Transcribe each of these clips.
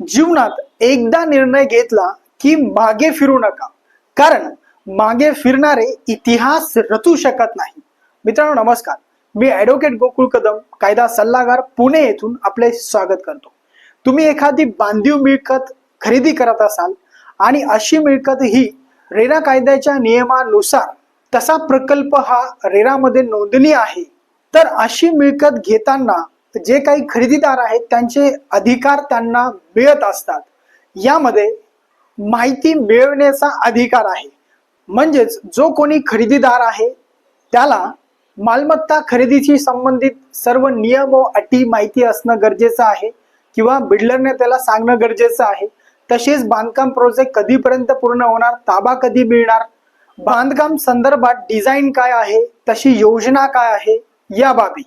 जीवनात एकदा निर्णय घेतला की मागे फिरू नका. कारण मागे फिरणारे इतिहास रचू शकत नाही. मित्रांनो नमस्कार. मी ॲडव्होकेट गोकुळ कदम कायदा सल्लागार पुणे येथून आपले स्वागत करतो. तुम्ही एखादी बांधीव मिळकत खरेदी करत असाल आणि अशी मिळकत ही रेरा कायद्याच्या नियमानुसार तसा प्रकल्प हा रेरामध्ये नोंदणी आहे तर अशी मिळकत घेताना जे काही खरेदीदार आहेत त्यांचे अधिकार त्यांना मिळत असतात. यामध्ये माहिती मिळवण्याचा अधिकार आहे. म्हणजेच जो कोणी खरेदीदार आहे त्याला मालमत्ता खरेदीशी संबंधित सर्व नियम व अटी माहिती असणं गरजेचं आहे किंवा बिल्डरने त्याला सांगणं गरजेचं आहे. तसेच बांधकाम प्रोजेक्ट कधीपर्यंत पूर्ण होणार ताबा कधी मिळणार बांधकाम संदर्भात डिझाईन काय आहे तशी योजना काय आहे या बाबी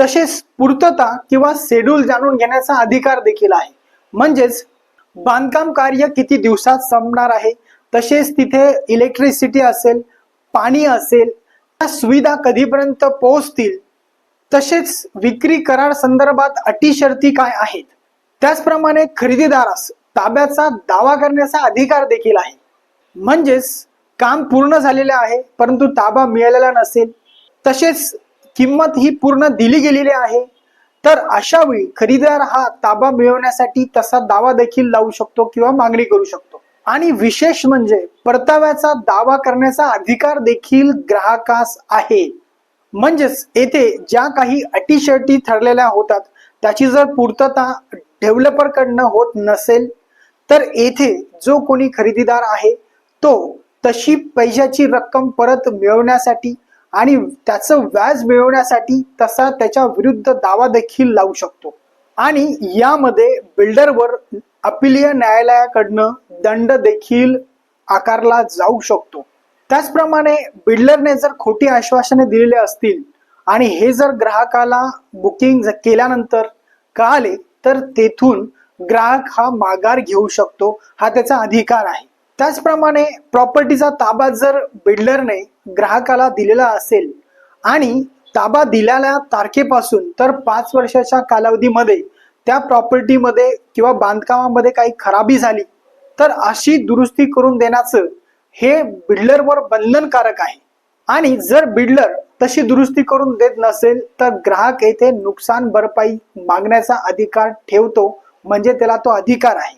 तसेच पूर्तता किंवा शेड्यूल जाणून घेण्याचा अधिकार देखील आहे. म्हणजेच बांधकाम कार्य किती दिवसात संपणार आहे? तसेच तिथे इलेक्ट्रिसिटी असेल पाणी असेल त्या सुविधा कधीपर्यंत पोहोचतील? तसेच विक्री करार संदर्भात अटी शर्ती काय आहेत? त्याचप्रमाणे खरेदीदारास ताब्याचा दावा करण्याचा अधिकार देखील आहे. म्हणजेच काम पूर्ण झालेले आहे परंतु ताबा मिळालेला नसेल. तसेच किंमत ही पूर्ण दिली गेलेली आहे. तर अशा वेळी खरेदीदार हा ताबा मिळवण्यासाठी तसा दावा देखील लावू शकतो किंवा मागणी करू शकतो. आणि विशेष म्हणजे परताव्याचा दावा करण्याचा अधिकार देखील ग्राहकास आहे. म्हणजेच येथे ज्या काही अटीशर्टी ठरलेल्या होतात त्याची जर पूर्तता डेव्हलपर कडनं होत नसेल तर येथे जो कोणी खरेदीदार आहे तो तशी पैशाची रक्कम परत मिळवण्यासाठी आणि त्याचं व्याज मिळवण्यासाठी तसा त्याच्या विरुद्ध दावा देखील लावू शकतो. आणि यामध्ये बिल्डरवर अपिलीय न्यायालयाकडनं दंड देखील आकारला जाऊ शकतो. त्याचप्रमाणे बिल्डरने जर खोटी आश्वासने दिलेली असतील आणि हे जर ग्राहकाला बुकिंग केल्यानंतर कळाले तर तेथून ग्राहक हा माघार घेऊ शकतो हा त्याचा अधिकार आहे. त्याचप्रमाणे प्रॉपर्टीचा ताबा जर बिल्डरने ग्राहकाला दिलेला असेल आणि ताबा दिलेल्या तारखेपासून तर पाच वर्षाच्या कालावधीमध्ये त्या प्रॉपर्टीमध्ये किंवा बांधकामामध्ये काही खराबी झाली तर अशी दुरुस्ती करून देण्याचं हे बिल्डरवर बंधनकारक आहे. आणि जर बिल्डर तशी दुरुस्ती करून देत नसेल तर ग्राहक येथे नुकसान भरपाई मागण्याचा अधिकार ठेवतो म्हणजे त्याला तो अधिकार आहे.